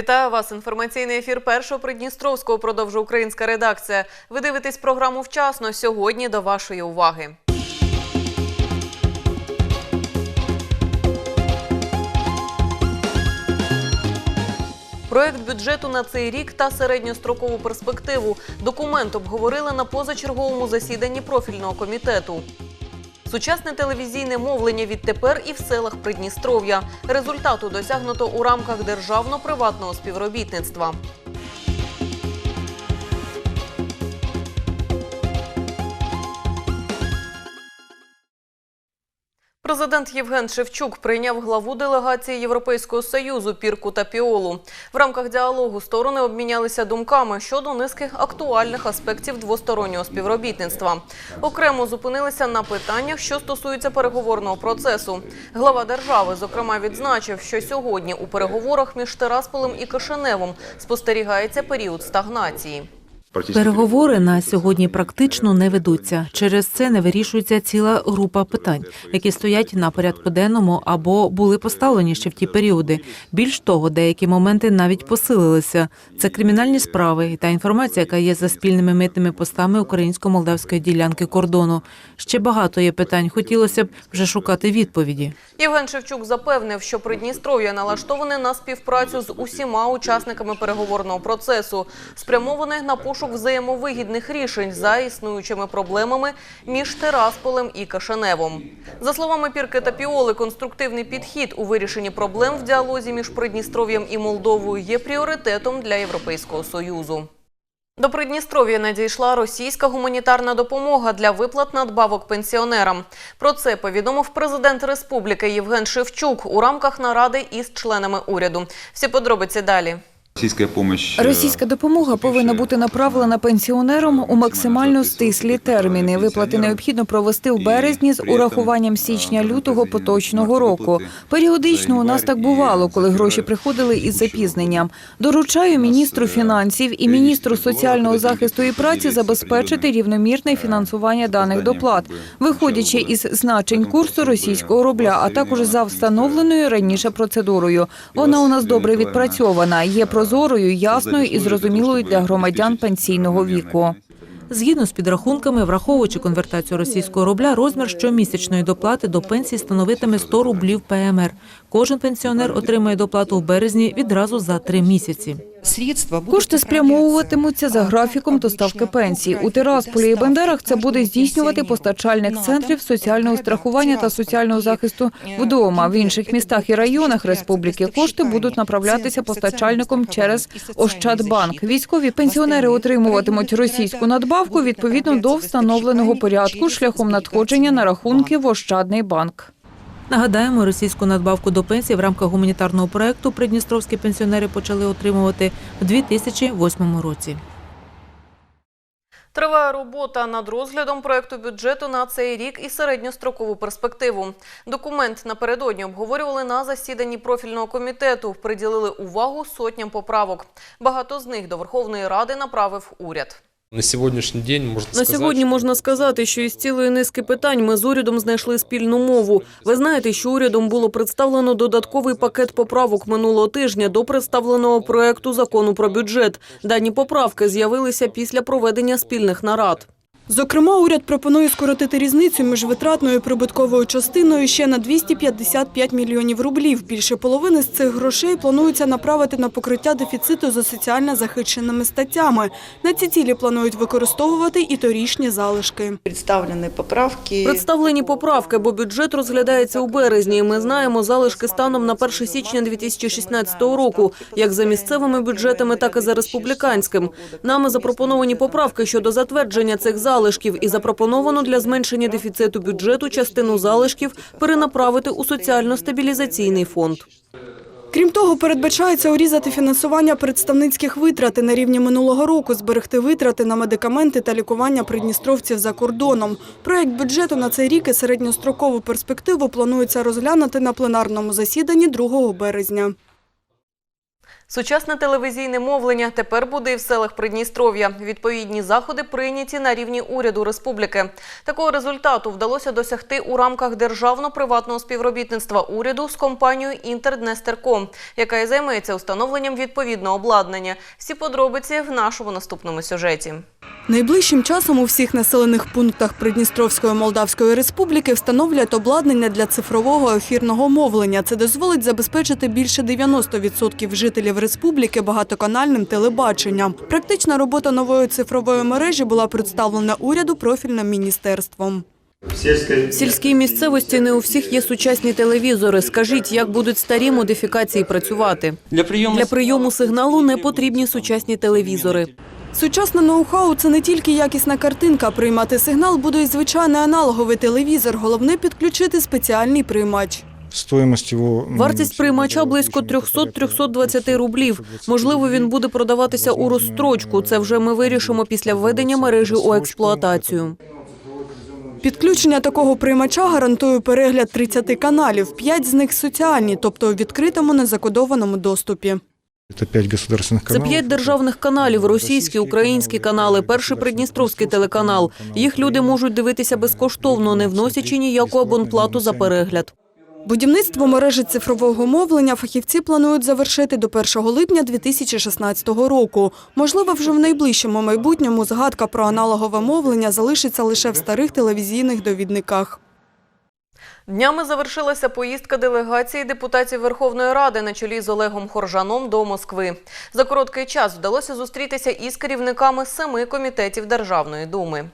Вітаю вас. Інформаційний ефір першого Придністровського продовжує українська редакція. Ви дивитесь програму вчасно. Сьогодні до вашої уваги. Проект бюджету на цей рік та середньострокову перспективу. Документ обговорили на позачерговому засіданні профільного комітету. Сучасне телевізійне мовлення відтепер і в селах Придністров'я. Результату досягнуто у рамках державно-приватного співробітництва. Президент Євген Шевчук прийняв главу делегації Європейського союзу Пірку та Піолу. В рамках діалогу сторони обмінялися думками щодо низки актуальних аспектів двостороннього співробітництва. Окремо зупинилися на питаннях, що стосуються переговорного процесу. Глава держави, зокрема, відзначив, що сьогодні у переговорах між Терасполем і Кишиневом спостерігається період стагнації. Переговори на сьогодні практично не ведуться. Через це не вирішується ціла група питань, які стоять на порядку денному або були поставлені ще в ті періоди. Більш того, деякі моменти навіть посилилися. Це кримінальні справи та інформація, яка є за спільними митними постами українсько-молдавської ділянки кордону. Ще багато є питань. Хотілося б вже шукати відповіді. Євген Шевчук запевнив, що Придністров'я налаштоване на співпрацю з усіма учасниками переговорного процесу, спрямованих на пошук взаємовигідних рішень за існуючими проблемами між Терасполем і Кишиневом. За словами Пірки та Піоли, конструктивний підхід у вирішенні проблем в діалозі між Придністров'ям і Молдовою є пріоритетом для Європейського союзу. До Придністров'я надійшла російська гуманітарна допомога для виплат надбавок пенсіонерам. Про це повідомив президент республіки Євген Шевчук у рамках наради із членами уряду. Всі подробиці далі. Російська помощь, Російська допомога повинна бути направлена пенсіонерам у максимально стислі терміни. Виплати необхідно провести в березні з урахуванням січня-лютого поточного року. Періодично у нас так бувало, коли гроші приходили із запізненням. Доручаю міністру фінансів і міністру соціального захисту і праці забезпечити рівномірне фінансування даних доплат, виходячи із значень курсу російського рубля, а також за встановленою раніше процедурою. Вона у нас добре відпрацьована, є прозорою, ясною і зрозумілою для громадян пенсійного віку. Згідно з підрахунками, враховуючи конвертацію російського рубля, розмір щомісячної доплати до пенсії становитиме 100 рублів ПМР. Кожен пенсіонер отримає доплату в березні відразу за три місяці. Кошти спрямовуватимуться за графіком доставки пенсій. У Тирасполі і Бендерах це буде здійснювати постачальник центрів соціального страхування та соціального захисту вдома. В інших містах і районах республіки кошти будуть направлятися постачальником через Ощадбанк. Військові пенсіонери отримуватимуть російську надбавку відповідно до встановленого порядку шляхом надходження на рахунки в Ощадний банк. Нагадаємо, російську надбавку до пенсії в рамках гуманітарного проекту придністровські пенсіонери почали отримувати в 2008 році. Триває робота над розглядом проекту бюджету на цей рік і середньострокову перспективу. Документ напередодні обговорювали на засіданні профільного комітету. Приділили увагу сотням поправок. Багато з них до Верховної Ради направив уряд. На сьогоднішній день можна На сказати, сьогодні можна сказати, що із цілої низки питань ми з урядом знайшли спільну мову. Ви знаєте, що урядом було представлено додатковий пакет поправок минулого тижня до представленого проекту закону про бюджет. Дані поправки з'явилися після проведення спільних нарад. Зокрема, уряд пропонує скоротити різницю між витратною і прибутковою частиною ще на 255 мільйонів рублів. Більше половини з цих грошей планується направити на покриття дефіциту за соціально захищеними статтями. На ці цілі планують використовувати і торічні залишки. Представлені поправки. Представлені поправки, бо бюджет розглядається у березні. Ми знаємо залишки станом на 1 січня 2016 року, як за місцевими бюджетами, так і за республіканським. Нами запропоновані поправки щодо затвердження цих залишків і запропоновано для зменшення дефіциту бюджету частину залишків перенаправити у соціально-стабілізаційний фонд. Крім того, передбачається урізати фінансування представницьких витрат на рівні минулого року, зберегти витрати на медикаменти та лікування придністровців за кордоном. Проект бюджету на цей рік і середньострокову перспективу планується розглянути на пленарному засіданні 2 березня. Сучасне телевізійне мовлення тепер буде і в селах Придністров'я. Відповідні заходи прийняті на рівні уряду республіки. Такого результату вдалося досягти у рамках державно-приватного співробітництва уряду з компанією «Інтерднестерком», яка і займається установленням відповідного обладнання. Всі подробиці в нашому наступному сюжеті. Найближчим часом у всіх населених пунктах Придністровської Молдавської Республіки встановлять обладнання для цифрового ефірного мовлення. Це дозволить забезпечити більше 90% жителів республіки багатоканальним телебаченням. Практична робота нової цифрової мережі була представлена уряду профільним міністерством. В сільській місцевості не у всіх є сучасні телевізори. Скажіть, як будуть старі модифікації працювати? Для прийому Для прийому сигналу не потрібні сучасні телевізори. Сучасне ноу-хау – це не тільки якісна картинка. Приймати сигнал буде і звичайний аналоговий телевізор. Головне – підключити спеціальний приймач. Стоїмость його Вартість приймача близько 300-320 рублів. Можливо, він буде продаватися у розстрочку. Це вже ми вирішимо після введення мережі у експлуатацію. Підключення такого приймача гарантує перегляд 30 каналів. П'ять з них соціальні, тобто у відкритому незакодованому доступі. Це п'ять государственних Це п'ять державних каналів: російські, українські канали, перший придністровський телеканал. Їх люди можуть дивитися безкоштовно, не вносячи ніяку абонплату за перегляд. Будівництво мережі цифрового мовлення фахівці планують завершити до 1 липня 2016 року. Можливо, вже в найближчому майбутньому згадка про аналогове мовлення залишиться лише в старих телевізійних довідниках. Днями завершилася поїздка делегації депутатів Верховної Ради на чолі з Олегом Хоржаном до Москви. За короткий час вдалося зустрітися із керівниками семи комітетів Державної думи.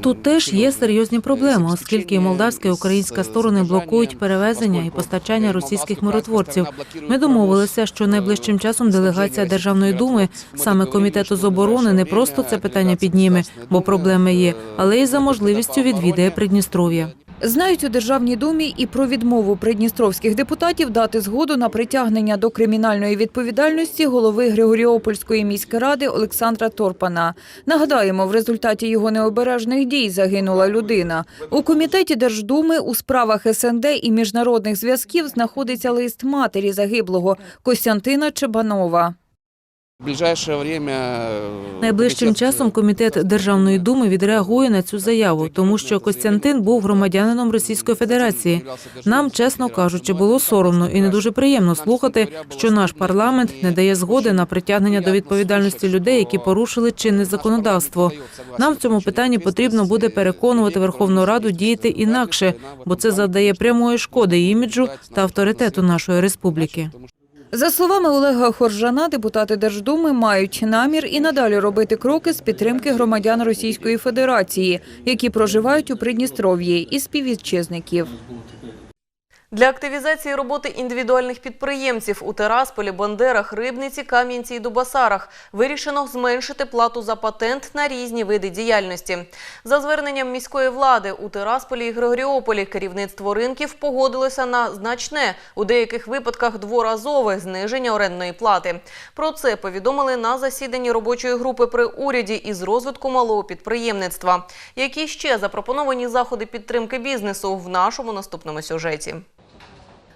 Тут теж є серйозні проблеми, оскільки молдавська і українська сторони блокують перевезення і постачання російських миротворців. Ми домовилися, що найближчим часом делегація Державної думи, саме комітету з оборони, не просто це питання підніме, бо проблеми є, але й за можливістю відвідає Придністров'я. Знають у Державній думі і про відмову придністровських депутатів дати згоду на притягнення до кримінальної відповідальності голови Григоріопольської міськради Олександра Торпана. Нагадаємо, в результаті його необережних дій загинула людина. У комітеті Держдуми у справах СНД і міжнародних зв'язків знаходиться лист матері загиблого Костянтина Чебанова. Найближчим часом комітет Державної думи відреагує на цю заяву, тому що Костянтин був громадянином Російської Федерації. Нам, чесно кажучи, було соромно і не дуже приємно слухати, що наш парламент не дає згоди на притягнення до відповідальності людей, які порушили чинне законодавство. Нам в цьому питанні потрібно буде переконувати Верховну Раду діяти інакше, бо це завдає прямої шкоди іміджу та авторитету нашої республіки. За словами Олега Хоржана, депутати Держдуми мають намір і надалі робити кроки з підтримки громадян Російської Федерації, які проживають у Придністров'ї, і співвітчизників. Для активізації роботи індивідуальних підприємців у Терасполі, Бандерах, Рибниці, Кам'янці і Дубасарах вирішено зменшити плату за патент на різні види діяльності. За зверненням міської влади у Терасполі і Григоріополі керівництво ринків погодилося на значне, у деяких випадках дворазове зниження орендної плати. Про це повідомили на засіданні робочої групи при уряді із розвитку малого підприємництва. Які ще запропоновані заходи підтримки бізнесу в нашому наступному сюжеті.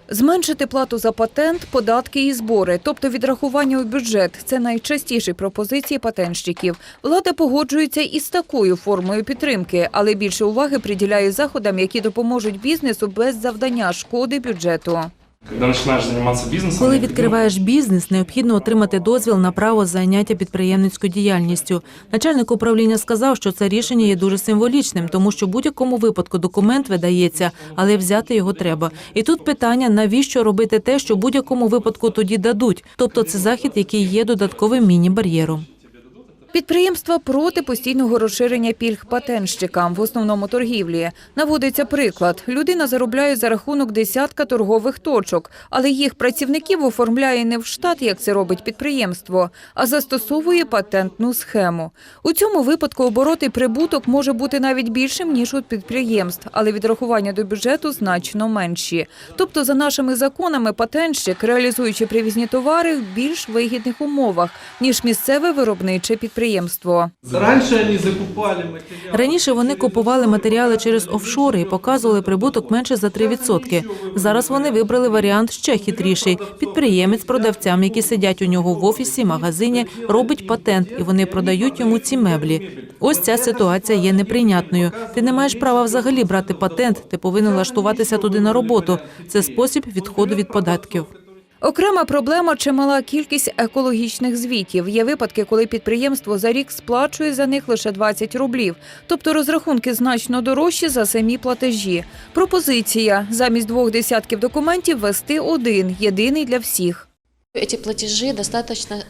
Зменшити плату за патент, податки і збори, тобто відрахування у бюджет – це найчастіші пропозиції патентщиків. Влада погоджується із такою формою підтримки, але більше уваги приділяє заходам, які допоможуть бізнесу без завдання шкоди бюджету. Когда начинаешь заниматься бизнесом, Коли відкриваєш бізнес, необхідно отримати дозвіл на право зайняття підприємницькою діяльністю. Начальник управління сказав, що це рішення є дуже символічним, тому що в будь-якому випадку документ видається, але взяти його треба. І тут питання: навіщо робити те, що в будь-якому випадку тоді дадуть? Тобто це захід, який є додатковим міні-бар'єром. Підприємства проти постійного розширення пільг патентщикам, в основному торгівлі. Наводиться приклад. Людина заробляє за рахунок десятка торгових точок, але їх працівників оформляє не в штат, як це робить підприємство, а застосовує патентну схему. У цьому випадку оборот і прибуток може бути навіть більшим, ніж у підприємств, але відрахування до бюджету значно менші. Тобто, за нашими законами, патентщик, реалізуючи привізні товари в більш вигідних умовах, ніж місцеве виробниче підприємство. Підприємство. Раніше вони купували матеріали через офшори і показували прибуток менше за 3%. Зараз вони вибрали варіант ще хитріший. Підприємець продавцям, які сидять у нього в офісі, магазині, робить патент, і вони продають йому ці меблі. Ось ця ситуація є неприйнятною. Ти не маєш права взагалі брати патент. Ти повинен влаштуватися туди на роботу. Це спосіб відходу від податків. Окрема проблема чимала кількість екологічних звітів. Є випадки, коли підприємство за рік сплачує за них лише 20 рублів, тобто розрахунки значно дорожчі за самі платежі. Пропозиція замість двох десятків документів вести один, єдиний для всіх.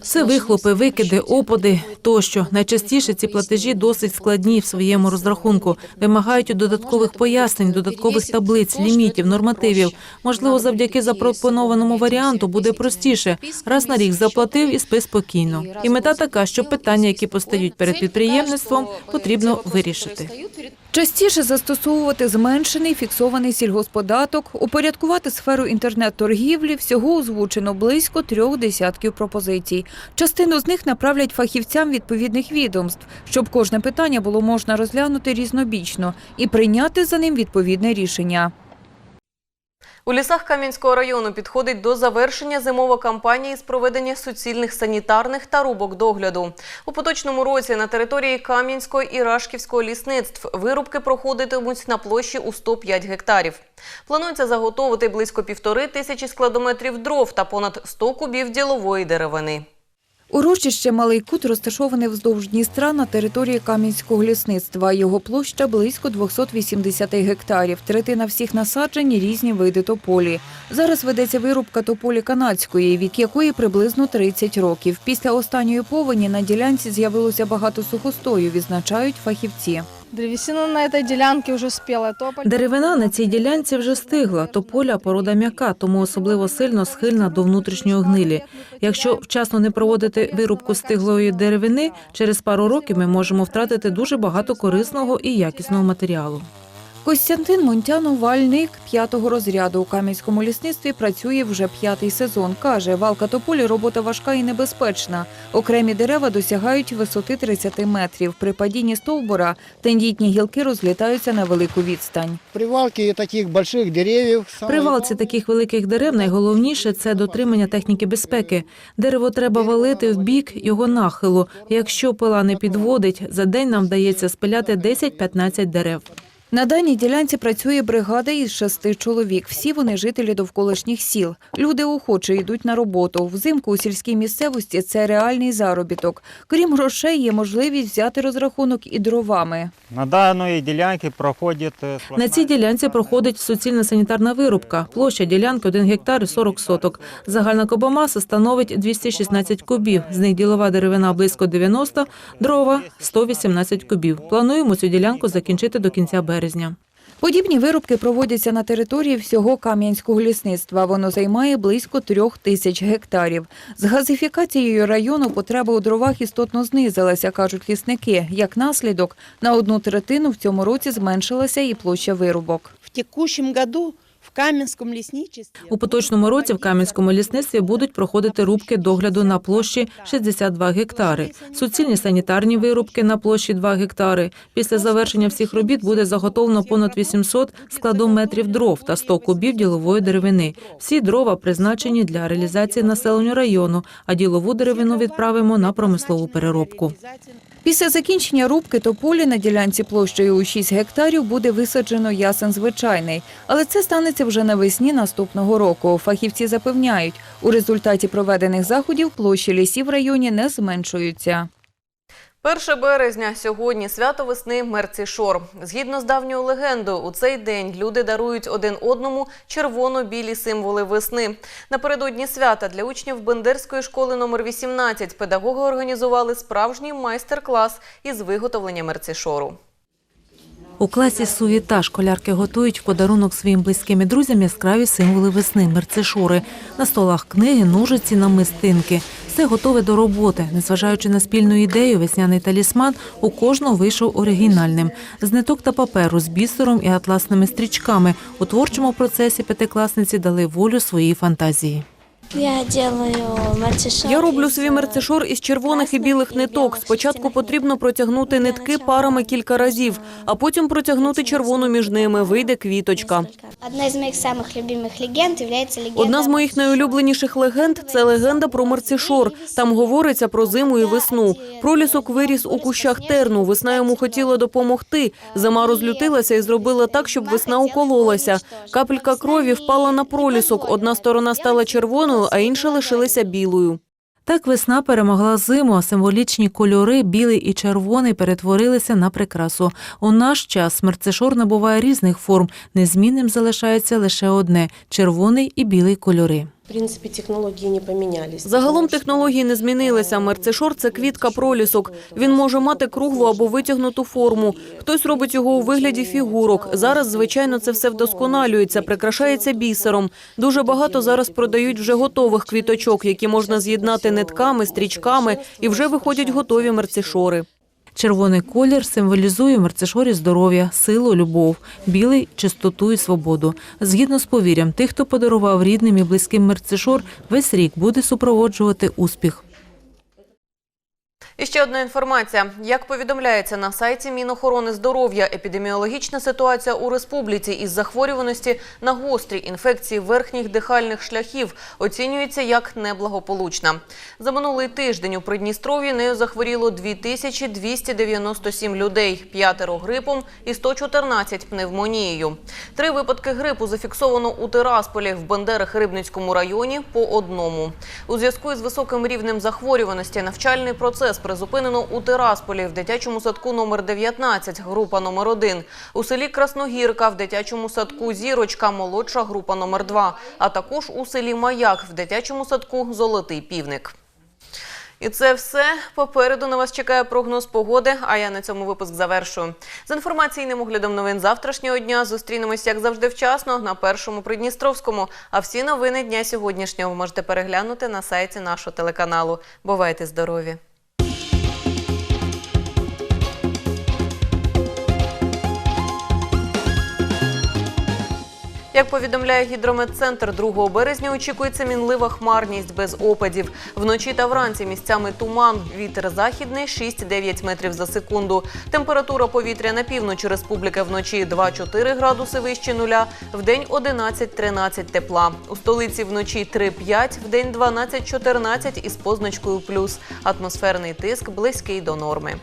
Це вихлопи, викиди, опади тощо. Найчастіше ці платежі досить складні в своєму розрахунку, вимагають додаткових пояснень, додаткових таблиць, лімітів, нормативів. Можливо, завдяки запропонованому варіанту буде простіше. Раз на рік заплатив і спи спокійно. І мета така, що питання, які постають перед підприємництвом, потрібно вирішити. Частіше застосовувати зменшений фіксований сільгосподаток, упорядкувати сферу інтернет-торгівлі. Всього озвучено близько трьох десятків пропозицій. Частину з них направлять фахівцям відповідних відомств, щоб кожне питання було можна розглянути різнобічно і прийняти за ним відповідне рішення. У лісах Кам'янського району підходить до завершення зимова кампанія з проведення суцільних санітарних та рубок догляду. У поточному році на території Кам'янського і Рашківського лісництв вирубки проходитимуть на площі у 105 гектарів. Планується заготовити близько півтори тисячі складометрів дров та понад 100 кубів ділової деревини. Урочище Малий Кут розташоване вздовж Дністра на території Кам'янського лісництва. Його площа близько 280 гектарів. Третина всіх насаджень – різні види тополі. Зараз ведеться вирубка тополі канадської, від якої приблизно 30 років. Після останньої повені на ділянці з'явилося багато сухостою, відзначають фахівці. Древесина на этой ділянці вже спіла. Деревина на цій ділянці вже стигла. Тополя порода м'яка, тому особливо сильно схильна до внутрішньої гнилі. Якщо вчасно не проводити вирубку стиглої деревини, через пару років ми можемо втратити дуже багато корисного і якісного матеріалу. Костянтин Монтянов – вальник п'ятого розряду. У Кам'янському лісництві працює вже п'ятий сезон. Каже, валка тополі – робота важка і небезпечна. Окремі дерева досягають висоти 30 метрів. При падінні стовбура тендітні гілки розлітаються на велику відстань. При валке таких больших деревьев... При валці таких великих дерев найголовніше це дотримання техніки безпеки. Дерево треба валити в бік його нахилу. Якщо пила не підводить, за день нам вдається спиляти 10-15 дерев. На даній ділянці працює бригада із шести чоловік. Всі вони жителі довколишніх сіл. Люди охоче йдуть на роботу. Взимку у сільській місцевості це реальний заробіток. Крім грошей, є можливість взяти розрахунок і дровами. На даної ділянці проходить... е, На цій ділянці проходить суцільна санітарна вирубка. Площа ділянки 1 гектар і 40 соток. Загальна кобомаса становить 216 кубів. З них ділова деревина близько 90, дрова 118 кубів. Плануємо цю ділянку закінчити до кінця березня. Подібні вирубки проводяться на території всього Кам'янського лісництва. Воно займає близько трьох тисяч гектарів. З газифікацією району потреба у дровах істотно знизилася, кажуть лісники. Як наслідок, на одну третину в цьому році зменшилася і площа вирубок. В текущому году в Каменском лесничестве У поточному році в Кам'янському лісництві будуть проходити рубки догляду на площі 62 гектари, суцільні санітарні вирубки на площі 2 гектари. Після завершення всіх робіт буде заготовлено понад 800 складометрів дров та 100 кубів ділової деревини. Всі дрова призначені для реалізації населенню району, а ділову деревину відправимо на промислову переробку. Після закінчення рубки тополі на ділянці площею у 6 гектарів буде висаджено ясен звичайний. Але це станеться вже навесні наступного року. Фахівці запевняють, у результаті проведених заходів площі лісів в районі не зменшуються. 1 березня сьогодні свято весни Мерцішор. Згідно з давньою легендою, у цей день люди дарують один одному червоно-білі символи весни. Напередодні свята для учнів Бендерської школи номер 18 педагоги організували справжній майстер-клас із виготовлення мерцішору. У класі суєта школярки готують в подарунок своїм близьким і друзям яскраві символи весни мерцешури. На столах книги, ножиці, намистинки. Все готове до роботи. Незважаючи на спільну ідею, весняний талісман у кожного вийшов оригінальним. З ниток та паперу, з бісером і атласними стрічками. У творчому процесі п'ятикласниці дали волю своїй фантазії. Я делаю. Я роблю свій мерцешор із червоних і білих ниток. Спочатку потрібно протягнути нитки парами кілька разів, а потім протягнути червону між ними. Вийде квіточка. Одна из моих самых любимых легенд легенда... Одна з моїх найулюбленіших легенд це легенда про мерцешор. Там говориться про зиму і весну. Пролісок виріс у кущах терну. Весна йому хотіла допомогти. Зима розлютилася і зробила так, щоб весна укололася. Капелька крові впала на пролісок. Одна сторона стала червоною, а інша лишилася білою. Так весна перемогла зиму, а символічні кольори білий і червоний перетворилися на прикрасу. У наш час смерцешор набуває різних форм. Незмінним залишається лише одне червоний і білий кольори. В принципе, технологии не поменялись. Загалом технології не змінилися. Мерцешор – це квітка пролісок. Він може мати круглу або витягнуту форму. Хтось робить його у вигляді фігурок. Зараз, звичайно, це все вдосконалюється, прикрашається бісером. Дуже багато зараз продають вже готових квіточок, які можна з'єднати нитками, стрічками, і вже виходять готові мерцешори. Червоний колір символізує мерцешорі здоров'я, силу, любов, білий чистоту і свободу. Згідно з повір'ям, тих, хто подарував рідним і близьким мерцешор, весь рік буде супроводжувати успіх. І ще одна інформація. Як повідомляється на сайті Мінохорони здоров'я, епідеміологічна ситуація у республіці із захворюваності на гострі інфекції верхніх дихальних шляхів оцінюється як неблагополучна. За минулий тиждень у Придністров'ї нею захворіло 2297 людей, п'ятеро грипом і 114 пневмонією. Три випадки грипу зафіксовано у Тирасполі, в Бендерах-Рибницькому районі по одному. У зв'язку із високим рівнем захворюваності навчальний процес призупинено у Тирасполі в дитячому садку номер 19, група номер 1, у селі Красногірка в дитячому садку Зірочка, молодша група номер 2, а також у селі Маяк в дитячому садку Золотий півник. І це все. Попереду на вас чекає прогноз погоди, а я на цьому випуск завершую. З інформаційним оглядом новин завтрашнього дня зустрінемось, як завжди, вчасно на першому Придністровському. А всі новини дня сьогоднішнього можете переглянути на сайті нашого телеканалу. Бувайте здорові! Як повідомляє гідрометцентр, 2 березня очікується мінлива хмарність без опадів. Вночі та вранці місцями туман. Вітер західний 6-9 метрів за секунду. Температура повітря на півночі республіки вночі 2-4 градуси вище нуля, вдень 11-13 тепла. У столиці вночі 3-5, вдень 12-14 із позначкою плюс. Атмосферний тиск близький до норми.